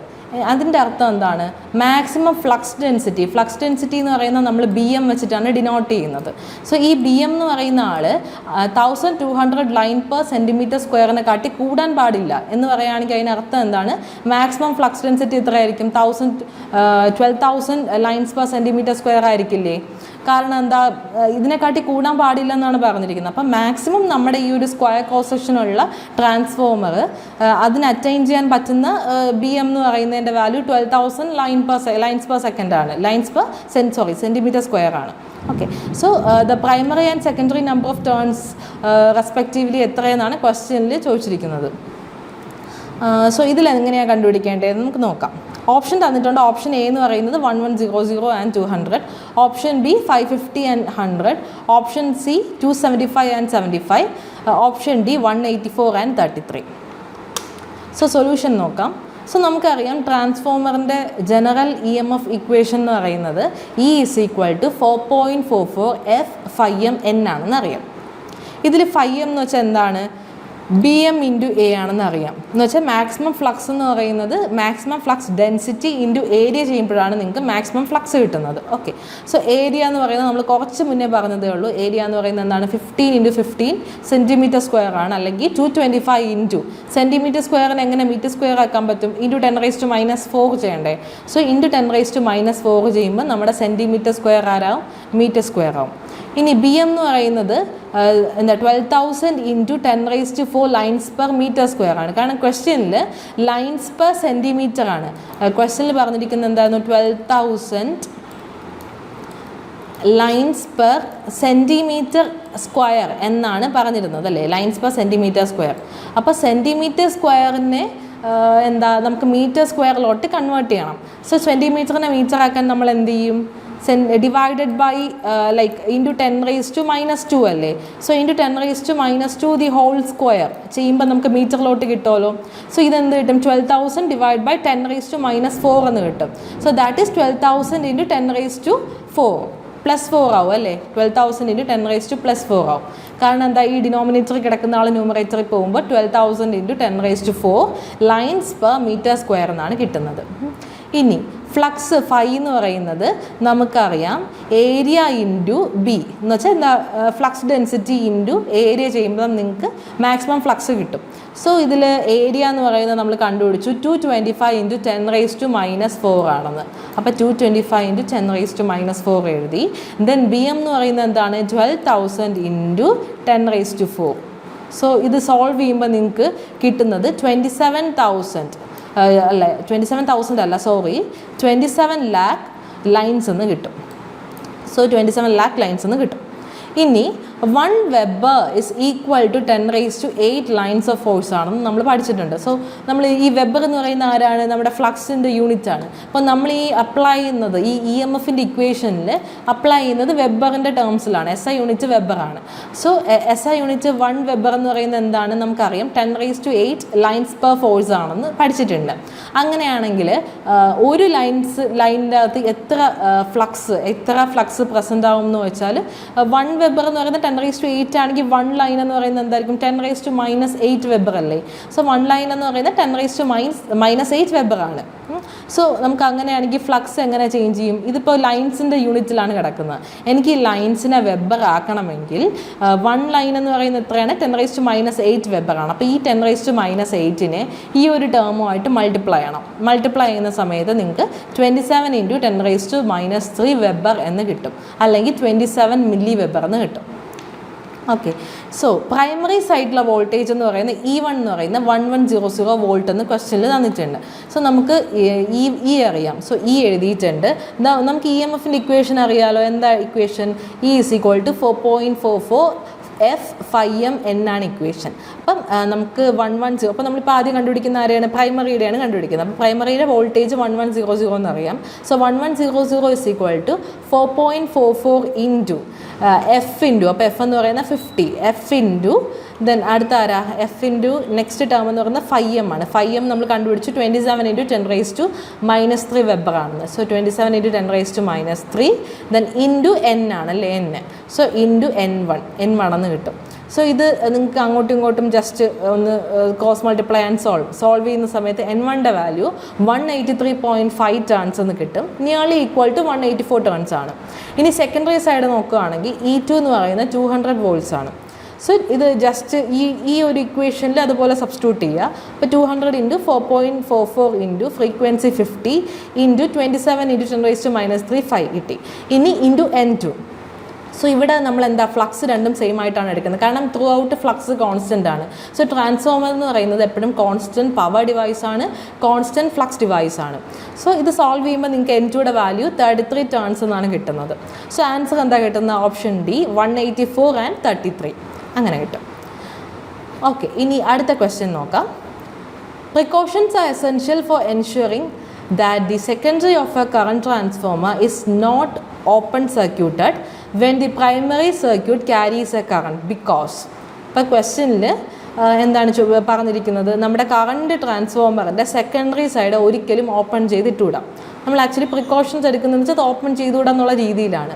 അതിന്റെ അർത്ഥം എന്താണ്? Maximum flux density flux density എന്ന് പറയുന്നത് നമ്മൾ B M വെച്ചിട്ടാണ് denote ചെയ്യുന്നത്. സോ ഈ B M എന്ന് പറയുന്ന ആൾ thousand two hundred line per centimetre സ്ക്വയറിനെ കാട്ടി കൂടാൻ പാടില്ല എന്ന് പറയുകയാണെങ്കിൽ അതിനർത്ഥം എന്താണ്? മാക്സിമം ഫ്ലക്സ് ഡെൻസിറ്റി എത്രയായിരിക്കും? Thousand twelve thousand lines per centimetre square ആയിരിക്കില്ലേ? കാരണം എന്താ ഇതിനെക്കാട്ടി കൂടാൻ പാടില്ല എന്നാണ് പറഞ്ഞിരിക്കുന്നത്. അപ്പം മാക്സിമം നമ്മുടെ ഈ ഒരു സ്ക്വയർ ക്രോസ് സെക്ഷനുള്ള ട്രാൻസ്ഫോമർ അതിന് അറ്റൈൻ ചെയ്യാൻ പറ്റുന്ന ബി എം എന്ന് പറയുന്നതിന്റെ value twelve thousand line per lines per second ആണ് ലൈൻസ് പെർ സെൻ സോറി സെന്റിമീറ്റർ സ്ക്വയർ ആണ് okay. So the primary and secondary number of turns respectively എത്രയെന്നാണ് ക്വസ്റ്റ്യനിൽ ചോദിച്ചിരിക്കുന്നത്. സോ ഇതിൽ എങ്ങനെയാണ് കണ്ടുപിടിക്കേണ്ടത്? നമുക്ക് നോക്കാം. ഓപ്ഷൻ തന്നിട്ടുണ്ട്. ഓപ്ഷൻ എ എന്ന് പറയുന്നത് one one zero zero and two hundred option B five fifty and hundred option C two seventy five and seventy five option D one eighty four and thirty three so solution നോക്കാം. So നമുക്കറിയാം ട്രാൻസ്ഫോമറിന്റെ general E M F equation എന്ന് പറയുന്നത് E is equal to four point four four F phi M N ആണെന്ന് അറിയാം ഇതിൽ phi M എന്ന് വെച്ചാൽ എന്താണ്? ബി എം ഇന്റു എ ആണെന്ന് അറിയാം. എന്ന് വെച്ചാൽ മാക്സിമം ഫ്ലക്സ് എന്ന് പറയുന്നത് maximum flux density into area ചെയ്യുമ്പോഴാണ് നിങ്ങൾക്ക് മാക്സിമം ഫ്ലക്സ് കിട്ടുന്നത്. ഓക്കെ സോ ഏരിയ എന്ന് പറയുന്നത് നമ്മൾ കുറച്ച് മുന്നേ പറഞ്ഞതേ ഉള്ളൂ. ഏരിയ എന്ന് പറയുന്നത് എന്താണ്? Fifteen into fifteen centimetre square ആണ്. അല്ലെങ്കിൽ two twenty five into centimetre സ്ക്വയറിന് എങ്ങനെ മീറ്റർ സ്ക്വയർ ആക്കാൻ പറ്റും? Into ten raise to minus four ചെയ്യണ്ടേ? So into ten raise to minus four ചെയ്യുമ്പോൾ നമ്മുടെ സെന്റിമീറ്റർ സ്ക്വയർ ആരാവും? മീറ്റർ സ്ക്വയർ ആവും. ഇനി ബി എം എന്ന് പറയുന്നത് എന്താ twelve thousand into ten raise to four lines per metre square ആണ്. കാരണം ക്വസ്റ്റ്യനിൽ ലൈൻസ് പെർ സെന്റിമീറ്റർ ആണ്. ക്വസ്റ്റ്യനിൽ പറഞ്ഞിരിക്കുന്നത് എന്തായിരുന്നു? Twelve thousand lines per centimetre square എന്നാണ് പറഞ്ഞിരുന്നത് അല്ലേ? ലൈൻസ് പെർ സെന്റിമീറ്റർ സ്ക്വയർ അപ്പോൾ സെന്റിമീറ്റർ സ്ക്വയറിനെ എന്താ നമുക്ക് മീറ്റർ സ്ക്വയറിലോട്ട് കൺവേർട്ട് ചെയ്യണം. സോ സെന്റിമീറ്ററിനെ മീറ്റർ ആക്കാൻ നമ്മൾ എന്ത് ചെയ്യും? Divided by like into ten raise to minus two അല്ലേ? So into ten raise to minus two the whole square ചെയ്യുമ്പോൾ നമുക്ക് മീറ്ററിലോട്ട് കിട്ടുമല്ലോ സോ ഇതെന്ത് കിട്ടും? Twelve thousand divide by ten raise to minus four എന്ന് കിട്ടും. So that is twelve thousand into ten raise to four plus four ആവും അല്ലേ? Twelve thousand into ten raise to plus four ആവും. കാരണം എന്താ? ഈ ഡിനോമിനേറ്ററിൽ കിടക്കുന്ന ആൾ ന്യൂമറേറ്ററിൽ പോകുമ്പോൾ twelve thousand into ten raise to four lines per metre square എന്നാണ് കിട്ടുന്നത്. ഇനി ഫ്ലക്സ് ഫൈ എന്ന് പറയുന്നത് നമുക്കറിയാം. Area into B. എന്ന് വെച്ചാൽ എന്താ ഫ്ലക്സ് ഡെൻസിറ്റി ഇന്റു ഏരിയ ചെയ്യുമ്പോൾ നിങ്ങൾക്ക് മാക്സിമം ഫ്ലക്സ് കിട്ടും. സോ ഇതിൽ ഏരിയ എന്ന് പറയുന്നത് നമ്മൾ കണ്ടുപിടിച്ചു. Two twenty five into ten raise to minus four ആണെന്ന്. അപ്പോൾ two twenty five into ten raise to minus four എഴുതി. ദെൻ ബി എം എന്ന് പറയുന്നത് എന്താണ്? Twelve thousand into ten raise to four so ഇത് സോൾവ് ചെയ്യുമ്പോൾ നിങ്ങൾക്ക് കിട്ടുന്നത് ട്വന്റി സെവൻ തൗസൻഡ് അല്ല? ട്വന്റി സെവൻ തൗസൻഡ് അല്ല sorry twenty seven lakh lines എന്ന് കിട്ടും. So twenty seven lakh lines എന്ന് കിട്ടും. ഇനി one weber is equal to ten raise to eight lines of force ആണെന്ന് നമ്മൾ പഠിച്ചിട്ടുണ്ട്. സോ നമ്മൾ ഈ വെബർ എന്ന് പറയുന്ന ആരാണ്? നമ്മുടെ ഫ്ലക്സിന്റെ യൂണിറ്റ് ആണ്. അപ്പോൾ നമ്മൾ ഈ അപ്ലൈ ചെയ്യുന്നത് ഈ ഇ എം എഫിന്റെ ഇക്വേഷനിൽ അപ്ലൈ ചെയ്യുന്നത് വെബറിന്റെ ടേംസിലാണ് S I unit വെബറാണ് so S I unit one weber എന്ന് പറയുന്നത് എന്താണ്? നമുക്കറിയാം. Ten raise to eight lines per force ആണെന്ന് പഠിച്ചിട്ടുണ്ട്. അങ്ങനെയാണെങ്കിൽ ഒരു ലൈൻസ് ലൈനിന്റെ അകത്ത് എത്ര ഫ്ലക്സ് എത്ര ഫ്ലക്സ് പ്രസന്റ് ആവും എന്ന് വെച്ചാൽ വൺ വെബർ എന്ന് പറയുന്നത് ടെൻ റേസ് ടു എയ്റ്റ് ആണെങ്കിൽ വൺ ലൈൻ എന്ന് പറയുന്നത് എന്തായിരിക്കും? Ten raise to minus eight weber അല്ലേ? സോ വൺ ലൈൻ എന്ന് പറയുന്നത് ten raise to minus minus eight weber ആണ്. സോ നമുക്ക് അങ്ങനെയാണെങ്കിൽ ഫ്ലക്സ് എങ്ങനെ ചേഞ്ച് ചെയ്യും? ഇതിപ്പോൾ ലൈൻസിന്റെ യൂണിറ്റിലാണ് കിടക്കുന്നത്. എനിക്ക് ഈ ലൈൻസിനെ വെബർ ആക്കണമെങ്കിൽ വൺ ലൈൻ എന്ന് പറയുന്നത് എത്രയാണ്? Ten raise to minus eight weber ആണ്. അപ്പോൾ ഈ ടെൻ റേസ് ടു മൈനസ് എയ്റ്റിനെ ഈ ഒരു ടേമുമായിട്ട് മൾട്ടിപ്ലൈ ചെയ്യണം. മൾട്ടിപ്ലൈ ചെയ്യുന്ന സമയത്ത് നിങ്ങൾക്ക് twenty seven into ten raise to minus three weber എന്ന് കിട്ടും. അല്ലെങ്കിൽ ട്വന്റി സെവൻ മില്ലി വെബർ എന്ന് കിട്ടും. ഓക്കെ സോ പ്രൈമറി സൈഡിലുള്ള വോൾട്ടേജ് എന്ന് പറയുന്നത് ഇ വൺ എന്ന് പറയുന്ന one one zero zero volt എന്ന് ക്വസ്റ്റ്യനിൽ തന്നിട്ടുണ്ട്. സോ നമുക്ക് ഈ ഇ അറിയാം. സോ ഇ എഴുതിയിട്ടുണ്ട്. ദാ നമുക്ക് ഇ എം എഫിന്റെ ഇക്വേഷൻ അറിയാലോ? എന്താ equation E is equal to four point four four F five M എന്നാണ് ഇക്വേഷൻ അപ്പം നമുക്ക് വൺ വൺ സീറോ അപ്പോൾ നമ്മളിപ്പോൾ ആദ്യം കണ്ടുപിടിക്കുന്ന ആരെയാണ്? പ്രൈമറിയുടെയാണ് കണ്ടുപിടിക്കുന്നത്. അപ്പോൾ പ്രൈമറിയുടെ voltage one one zero zero എന്നറിയാം. So one one zero zero is equal to four point four four into F into അപ്പോൾ എഫ് എന്ന് പറയുന്നത് ഫിഫ്റ്റി എഫ് ഇന്റു ദെൻ അടുത്ത ആരാ? എഫ് ഇന്റു നെക്സ്റ്റ് ടേം എന്ന് പറയുന്നത് ഫൈവ് എം ആണ്. Five M നമ്മൾ കണ്ടുപിടിച്ചു twenty seven into ten raise to minus three weber ആണെന്ന് so twenty seven into ten raise to minus three then into N ആണ് അല്ലേ? N so into N one N one എന്ന് കിട്ടും. So ഇത് നിങ്ങൾക്ക് അങ്ങോട്ടും ഇങ്ങോട്ടും ജസ്റ്റ് ഒന്ന് cross multiply and solve solve ചെയ്യുന്ന സമയത്ത് N വണ്ടെ value one eighty three point five turns എന്ന് കിട്ടും. Nearly equal to one eighty four turns ആണ്. ഇനി സെക്കൻഡറി സൈഡ് നോക്കുകയാണെങ്കിൽ ഇ ടു എന്ന് പറയുന്നത് ടു ഹൺഡ്രഡ് വോൾട്സ് ആണ്. സോ ഇത് ജസ്റ്റ് ഈ ഈ ഒരു ഇക്വേഷനിൽ അതുപോലെ സബ്സ്റ്റിറ്റ്യൂട്ട് ചെയ്യുക. അപ്പോൾ two hundred into four point four four into frequency fifty into twenty seven into ten raise to minus three five കിട്ടി. ഇനി ഇന്റു എൻ ടു സോ ഇവിടെ നമ്മൾ എന്താ ഫ്ലക്സ് രണ്ടും സെയിം ആയിട്ടാണ് എടുക്കുന്നത്. കാരണം ത്രൂ ഔട്ട് ഫ്ലക്സ് കോൺസ്റ്റന്റ് ആണ്. സോ ട്രാൻസ്ഫോമർ എന്ന് പറയുന്നത് എപ്പോഴും കോൺസ്റ്റന്റ് പവർ ഡിവൈസ് ആണ് കോൺസ്റ്റന്റ് ഫ്ലക്സ് ഡിവൈസ് ആണ്. സോ ഇത് സോൾവ് ചെയ്യുമ്പോൾ നിങ്ങൾക്ക് എൻ ടുയുടെ വാല്യൂ തേർട്ടി ത്രീ ടേൺസ് എന്നാണ് കിട്ടുന്നത്. സോ ആൻസർ എന്താ കിട്ടുന്നത്? Option D one eighty four and thirty three അങ്ങനെ കിട്ടും. ഓക്കെ ഇനി അടുത്ത ക്വസ്റ്റ്യൻ നോക്കാം. Precautions are essential for ensuring that the secondary of a current transformer is not open circuited when the primary circuit carries a current because. ഇപ്പോൾ ക്വസ്റ്റ്യനിൽ എന്താണ് പറഞ്ഞിരിക്കുന്നത്? നമ്മുടെ കറണ്ട് ട്രാൻസ്ഫോമറിന്റെ സെക്കൻഡറി സൈഡ് ഒരിക്കലും ഓപ്പൺ ചെയ്തിട്ടൂടാം. നമ്മൾ ആക്ച്വലി പ്രിക്കോഷൻസ് എടുക്കുന്നതെന്ന് വെച്ചാൽ അത് ഓപ്പൺ ചെയ്തുകൂടാ എന്നുള്ള രീതിയിലാണ്.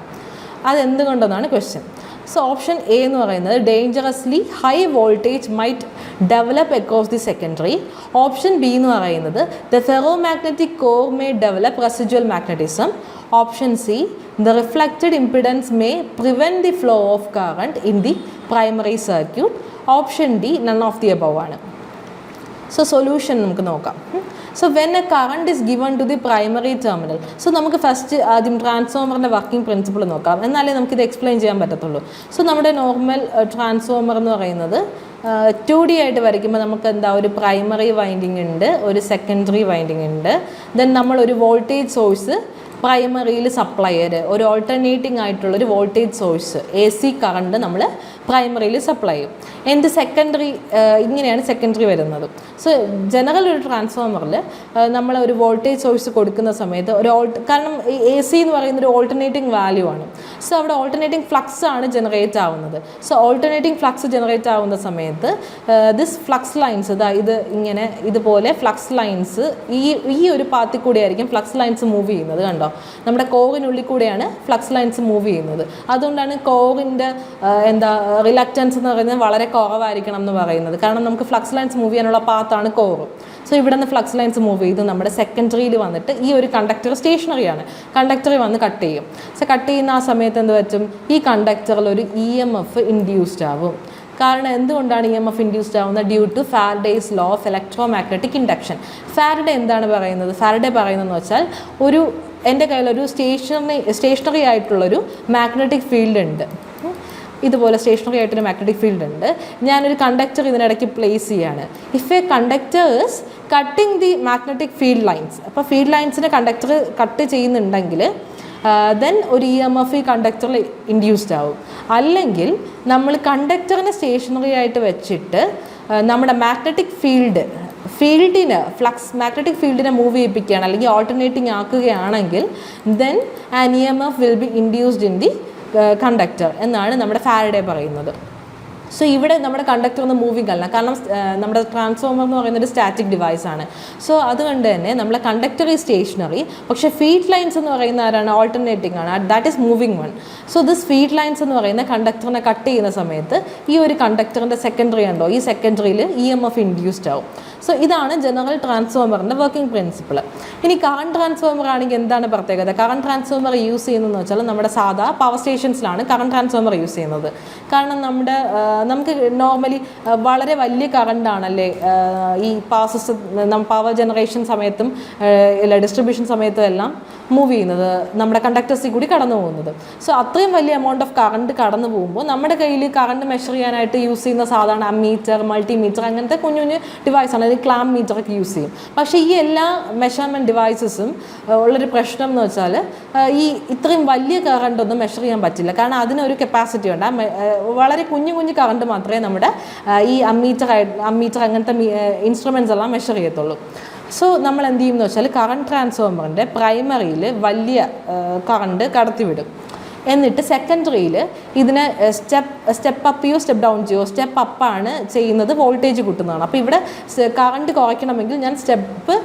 അതെന്തുകൊണ്ടെന്നാണ് ക്വസ്റ്റ്യൻ സോ ഓപ്ഷൻ എ എന്ന് പറയുന്നത് dangerously high voltage might develop across the secondary option B എന്ന് പറയുന്നത് the ferromagnetic core may develop residual magnetism option C the reflected impedance may prevent the flow of current in the primary circuit option D none of the above ആണ്. So solution നമുക്ക് നോക്കാം. So when a current is given to the primary terminal so നമുക്ക് first ആദ്യം ട്രാൻസ്ഫോമറിന്റെ working principle നോക്കാം. എന്നാലേ നമുക്കിത് explain ചെയ്യാൻ പറ്റത്തുള്ളൂ. സോ നമ്മുടെ നോർമൽ ട്രാൻസ്ഫോമർ എന്ന് പറയുന്നത് ടു ഡി ആയിട്ട് വരയ്ക്കുമ്പോൾ നമുക്ക് എന്താ ഒരു പ്രൈമറി വൈൻഡിങ് ഉണ്ട് ഒരു സെക്കൻഡറി വൈൻഡിങ് ഉണ്ട്. ദെൻ നമ്മൾ ഒരു വോൾട്ടേജ് സോഴ്സ് പ്രൈമറിയിൽ സപ്ലയർ ഒരു ഓൾട്ടർനേറ്റിംഗ് ആയിട്ടുള്ള ഒരു voltage source A C current നമ്മൾ പ്രൈമറിയിൽ സപ്ലൈ ചെയ്യും. എന്ത് സെക്കൻഡറി ഇങ്ങനെയാണ് സെക്കൻഡറി വരുന്നത്. സോ ജനറൽ ഒരു ട്രാൻസ്ഫോമറിൽ നമ്മൾ ഒരു വോൾട്ടേജ് സോഴ്സ് കൊടുക്കുന്ന സമയത്ത് ഒരു ഓൾട്ട് കാരണം എ സി എന്ന് പറയുന്ന ഒരു ഓൾട്ടർനേറ്റിംഗ് വാല്യൂ ആണ്. സോ അവിടെ ഓൾട്ടർനേറ്റിംഗ് ഫ്ലക്സ് ആണ് ജനറേറ്റ് ആവുന്നത്. സോ ഓൾട്ടർനേറ്റിംഗ് ഫ്ലക്സ് ജനറേറ്റ് ആവുന്ന സമയത്ത് ദിസ് ഫ്ലക്സ് ലൈൻസ് ഇതാ ഇത് ഇങ്ങനെ ഇതുപോലെ ഫ്ലക്സ് ലൈൻസ് ഈ ഈ ഒരു പാത്തിൽ കൂടെ ആയിരിക്കും ഫ്ലക്സ് ലൈൻസ് മൂവ് ചെയ്യുന്നത് കണ്ടോ? നമ്മുടെ കോവിനുള്ളിൽ കൂടെയാണ് ഫ്ലക്സ് ലൈൻസ് മൂവ് ചെയ്യുന്നത്. അതുകൊണ്ടാണ് കോവിന്റെ എന്താ റിലക്റ്റൻസ് എന്ന് പറയുന്നത് വളരെ കുറവായിരിക്കണം എന്ന് പറയുന്നത്. കാരണം നമുക്ക് ഫ്ലക്സ് ലൈൻസ് മൂവ് ചെയ്യാനുള്ള പാത്താണ് കോറ് സോ ഇവിടെ നിന്ന് ഫ്ലക്സ് ലൈൻസ് മൂവ് ചെയ്ത് നമ്മുടെ സെക്കൻഡറിയിൽ വന്നിട്ട് ഈ ഒരു കണ്ടക്ടർ സ്റ്റേഷനറിയാണ് കണ്ടക്ടർ വന്ന് കട്ട് ചെയ്യും. സോ കട്ട് ചെയ്യുന്ന ആ സമയത്ത് എന്ത് പറ്റും? ഈ കണ്ടക്ടറിൽ ഒരു ഇ എം എഫ് ഇൻഡ്യൂസ്ഡ് ആവും. കാരണം എന്തുകൊണ്ടാണ് ഇ എം എഫ് ഇൻഡ്യൂസ്ഡ് ആവുന്നത്? Due to Faraday's law of electromagnetic induction Faraday എന്താണ് പറയുന്നത്? ഫാരഡേ പറയുന്നതെന്ന് വെച്ചാൽ ഒരു എന്റെ കയ്യിലൊരു സ്റ്റേഷനറി സ്റ്റേഷനറി ആയിട്ടുള്ളൊരു മാഗ്നറ്റിക് ഫീൽഡ് ഉണ്ട്. ഇതുപോലെ സ്റ്റേഷനറി ആയിട്ടൊരു മാഗ്നറ്റിക് ഫീൽഡ് ഉണ്ട്. ഞാനൊരു കണ്ടക്ടർ ഇതിനിടയ്ക്ക് പ്ലേസ് ചെയ്യാണ്. If a conductors cutting the magnetic field lines അപ്പോൾ ഫീൽഡ് ലൈൻസിനെ കണ്ടക്ടർ കട്ട് ചെയ്യുന്നുണ്ടെങ്കിൽ ദെൻ ഒരു ഇ എം എഫ് ഈ കണ്ടക്ടറിൽ ഇൻഡ്യൂസ്ഡ് ആവും. അല്ലെങ്കിൽ നമ്മൾ കണ്ടക്ടറിനെ സ്റ്റേഷനറി ആയിട്ട് വെച്ചിട്ട് നമ്മുടെ മാഗ്നറ്റിക് ഫീൽഡ് ഫീൽഡിന് ഫ്ലക്സ് മാഗ്നറ്റിക് ഫീൽഡിനെ മൂവ് ചെയ്യിപ്പിക്കുകയാണ് അല്ലെങ്കിൽ ഓൾട്ടർനേറ്റിംഗ് ആക്കുകയാണെങ്കിൽ then an E M F will be induced in the conductor എന്നാണ് നമ്മുടെ ഫാരഡേ പറയുന്നത്. സോ ഇവിടെ നമ്മുടെ കണ്ടക്ടർ ഒന്ന് മൂവിങ് അല്ല. കാരണം നമ്മുടെ ട്രാൻസ്ഫോമർ എന്ന് പറയുന്നത് സ്റ്റാറ്റിക് ഡിവൈസ് ആണ്. സോ അതുകൊണ്ട് തന്നെ നമ്മളെ കണ്ടക്ടർ ഈ സ്റ്റേഷനറി പക്ഷേ ഫീഡ് ലൈൻസ് എന്ന് പറയുന്ന ആരാണ്? ഓൾട്ടർനേറ്റിംഗ് ആണ്. That is moving one so this field lines എന്ന് പറയുന്ന കണ്ടക്ടറിനെ കട്ട് ചെയ്യുന്ന സമയത്ത് ഈ ഒരു കണ്ടക്ടറിന്റെ സെക്കൻഡറി ഉണ്ടോ? ഈ സെക്കൻഡറിയിൽ ഇ എം എഫ് ഇൻഡ്യൂസ്ഡ് ആവും. സോ ഇതാണ് ജനറൽ ട്രാൻസ്ഫോമറിന്റെ വർക്കിംഗ് പ്രിൻസിപ്പിൾ ഇനി കറണ്ട് ട്രാൻസ്ഫോമർ ആണെങ്കിൽ എന്താണ് പ്രത്യേകത? കറണ്ട് ട്രാൻസ്ഫോമർ യൂസ് ചെയ്യുന്നതെന്ന് വെച്ചാൽ നമ്മുടെ സാധാ പവർ സ്റ്റേഷൻസിലാണ് കറണ്ട് ട്രാൻസ്ഫോമർ യൂസ് ചെയ്യുന്നത്. കാരണം നമ്മുടെ നമുക്ക് നോർമലി വളരെ വലിയ കറണ്ട് ആണല്ലേ ഈ പാസസ് പവർ ജനറേഷൻ സമയത്തും അല്ല ഡിസ്ട്രിബ്യൂഷൻ സമയത്തും എല്ലാം മൂവ് ചെയ്യുന്നത് നമ്മുടെ കണ്ടക്ടേഴ്സിൽ കൂടി കടന്നു പോകുന്നത്. സോ അത്രയും വലിയ എമൗണ്ട് ഓഫ് കറണ്ട് കടന്നു പോകുമ്പോൾ നമ്മുടെ കയ്യിൽ കറണ്ട് മെഷർ ചെയ്യാനായിട്ട് യൂസ് ചെയ്യുന്ന സാധാരണ അമ്മീറ്റർ മൾട്ടിമീറ്റർ അങ്ങനത്തെ കുഞ്ഞു കുഞ്ഞു ഡിവൈസ് ആണ്. അല്ലെങ്കിൽ ക്ലാം മീറ്റർ ഒക്കെ യൂസ് ചെയ്യും. പക്ഷേ ഈ എല്ലാ മെഷർമെന്റ് ഡിവൈസസും ഉള്ളൊരു പ്രശ്നം എന്ന് വെച്ചാൽ ഈ ഇത്രയും വലിയ കറണ്ട് ഒന്നും മെഷർ ചെയ്യാൻ പറ്റില്ല. കാരണം അതിനൊരു കപ്പാസിറ്റി ഉണ്ട്. വളരെ കുഞ്ഞു കുഞ്ഞു കറണ്ട് മാത്രമേ നമ്മുടെ ഈ അമ്മീറ്റർ അമ്മീറ്റർ അങ്ങനത്തെ ഇൻസ്ട്രുമെന്റ്സ് എല്ലാം മെഷർ ചെയ്യത്തുള്ളൂ. സോ നമ്മൾ എന്ത് ചെയ്യും എന്ന് വെച്ചാൽ കറണ്ട് ട്രാൻസ്ഫോമറിന്റെ പ്രൈമറിയിൽ വലിയ കറണ്ട് കടത്തിവിടും. എന്നിട്ട് സെക്കൻഡറിയിൽ ഇതിനെ സ്റ്റെപ്പ് സ്റ്റെപ്പ് അപ്പ് ചെയ്യോ സ്റ്റെപ്പ് ഡൗൺ ചെയ്യോ സ്റ്റെപ്പ് അപ്പാണ് ചെയ്യുന്നത് വോൾട്ടേജ് കൂട്ടുന്നതാണ്. അപ്പോൾ ഇവിടെ കറണ്ട് കുറയ്ക്കണമെങ്കിൽ ഞാൻ സ്റ്റെപ്പ്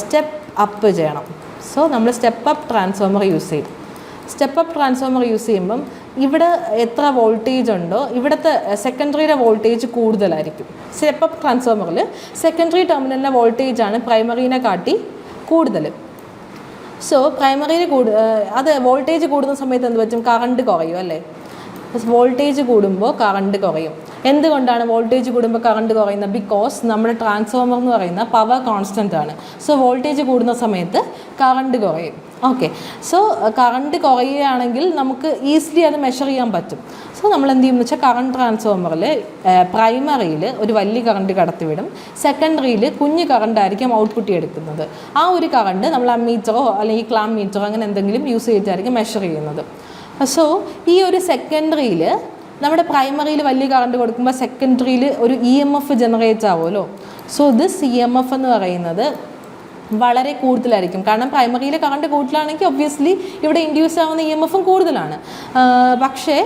സ്റ്റെപ്പ് അപ്പ് ചെയ്യണം. സോ നമ്മൾ സ്റ്റെപ്പ് അപ്പ് ട്രാൻസ്ഫോമർ യൂസ് ചെയ്യും. സ്റ്റെപ്പ് അപ്പ് ട്രാൻസ്ഫോമർ യൂസ് ചെയ്യുമ്പം ഇവിടെ എത്ര വോൾട്ടേജ് ഉണ്ടോ ഇവിടുത്തെ സെക്കൻഡറിയുടെ വോൾട്ടേജ് കൂടുതലായിരിക്കും. സ്റ്റെപ്പ് അപ്പ് ട്രാൻസ്ഫോമറിൽ സെക്കൻഡറി ടെർമിനലിലെ വോൾട്ടേജ് ആണ് പ്രൈമറീനെ കാട്ടി കൂടുതൽ സോ പ്രൈമറിയിൽ കൂടു അത് വോൾട്ടേജ് കൂടുന്ന സമയത്ത് എന്ത് പറ്റും? കറണ്ട് കുറയും അല്ലേ? വോൾട്ടേജ് കൂടുമ്പോൾ കറണ്ട് കുറയും. എന്തുകൊണ്ടാണ് വോൾട്ടേജ് കൂടുമ്പോൾ കറണ്ട് കുറയുന്നത്? ബിക്കോസ് നമ്മുടെ ട്രാൻസ്ഫോമർ എന്ന് പറയുന്ന പവർ കോൺസ്റ്റന്റ് ആണ്. സോ വോൾട്ടേജ് കൂടുന്ന സമയത്ത് കറണ്ട് കുറയും. ഓക്കെ സോ കറണ്ട് കുറയുകയാണെങ്കിൽ നമുക്ക് ഈസിലി അത് മെഷർ ചെയ്യാൻ പറ്റും. സോ നമ്മൾ എന്ത് ചെയ്യുമെന്ന് വെച്ചാൽ കറണ്ട് ട്രാൻസ്ഫോമറിൽ പ്രൈമറിയിൽ ഒരു വലിയ കറണ്ട് കടത്തിവിടും. സെക്കൻഡറിയിൽ കുഞ്ഞ് കറണ്ട് ആയിരിക്കും ഔട്ട്പുട്ട് എടുക്കുന്നത്. ആ ഒരു കറണ്ട് നമ്മൾ അമ്മീറ്ററോ അല്ലെങ്കിൽ ക്ലാം മീറ്ററോ അങ്ങനെ എന്തെങ്കിലും യൂസ് ചെയ്തിട്ടായിരിക്കും മെഷർ ചെയ്യുന്നത്. സോ ഈ ഒരു സെക്കൻഡറിയിൽ നമ്മുടെ പ്രൈമറിയിൽ വലിയ കറണ്ട് കൊടുക്കുമ്പോൾ സെക്കൻഡറിയിൽ ഒരു ഇ എം എഫ് ജനറേറ്റ് ആവുമല്ലോ. So this E M F എന്ന് പറയുന്നത് വളരെ കൂടുതലായിരിക്കും. കാരണം പ്രൈമറിയിലെ കറണ്ട് കൂടുതലാണെങ്കിൽ ഒബ്വിയസ്ലി ഇവിടെ ഇൻഡ്യൂസ് ആവുന്ന ഇ എം എഫും കൂടുതലാണ് പക്ഷേ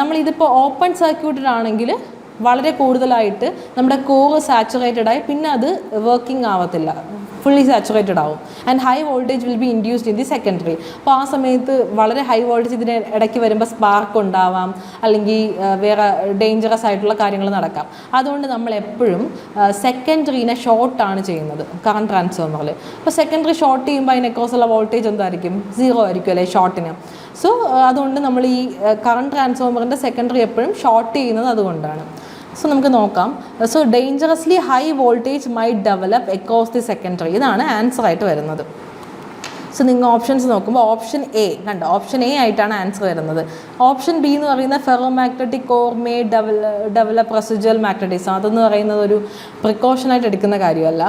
നമ്മളിതിപ്പോൾ ഓപ്പൺ സർക്യൂട്ടഡ് ആണെങ്കിൽ വളരെ കൂടുതലായിട്ട് നമ്മുടെ കോർ സാച്ചുറേറ്റഡായി പിന്നെ അത് വർക്കിംഗ് ആവത്തില്ല. ഫുള്ളി സാച്ചുറേറ്റഡ് ആവും. And high voltage will be induced in the secondary അപ്പോൾ ആ സമയത്ത് വളരെ ഹൈ വോൾട്ടേജ് ഇതിന് ഇടയ്ക്ക് വരുമ്പോൾ സ്പാർക്ക് ഉണ്ടാവാം. അല്ലെങ്കിൽ വേറെ ഡേഞ്ചറസ് ആയിട്ടുള്ള കാര്യങ്ങൾ നടക്കാം. അതുകൊണ്ട് നമ്മൾ എപ്പോഴും സെക്കൻഡറിനെ ഷോർട്ടാണ് ചെയ്യുന്നത്. കറണ്ട് ട്രാൻസ്ഫോമറിൽ അപ്പോൾ സെക്കൻഡറി ഷോർട്ട് ചെയ്യുമ്പോൾ അതിന് അക്രോസുള്ള വോൾട്ടേജ് എന്തായിരിക്കും? സീറോ ആയിരിക്കും അല്ലേ ഷോർട്ടിന് സോ അതുകൊണ്ട് നമ്മൾ ഈ കറണ്ട് ട്രാൻസ്ഫോമറിന്റെ സെക്കൻഡറി എപ്പോഴും ഷോർട്ട് ചെയ്യുന്നത് അതുകൊണ്ടാണ്. സോ നമുക്ക് നോക്കാം. So dangerously high voltage might develop across the secondary ഇതാണ് ആൻസർ ആയിട്ട് വരുന്നത്. സോ നിങ്ങൾ ഓപ്ഷൻസ് നോക്കുമ്പോൾ ഓപ്ഷൻ എ കണ്ടോ? ഓപ്ഷൻ എ ആയിട്ടാണ് ആൻസർ വരുന്നത്. ഓപ്ഷൻ ബി എന്ന് പറയുന്ന ferromagnetic core may develop develop residual magnetism അതെന്ന് പറയുന്നത് ഒരു പ്രിക്കോഷനായിട്ട് എടുക്കുന്ന കാര്യമല്ല.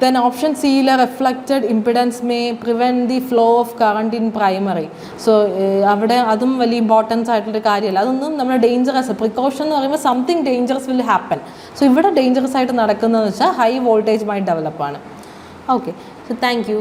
ദെൻ ഓപ്ഷൻ സിയിലെ reflected impedance may prevent the flow of current in primary so അവിടെ അതും വലിയ ഇമ്പോർട്ടൻസ് ആയിട്ടുള്ളൊരു കാര്യമല്ല അതൊന്നും നമ്മുടെ ഡേഞ്ചറസ് പ്രിക്കോഷൻ എന്ന് പറയുമ്പോൾ something dangerous will happen so ഇവിടെ ഡേഞ്ചറസ് ആയിട്ട് നടക്കുന്നതെന്ന് വെച്ചാൽ ഹൈ വോൾട്ടേജ് മൈ ഡെവലപ്പാണ് ഓക്കെ സോ താങ്ക് യു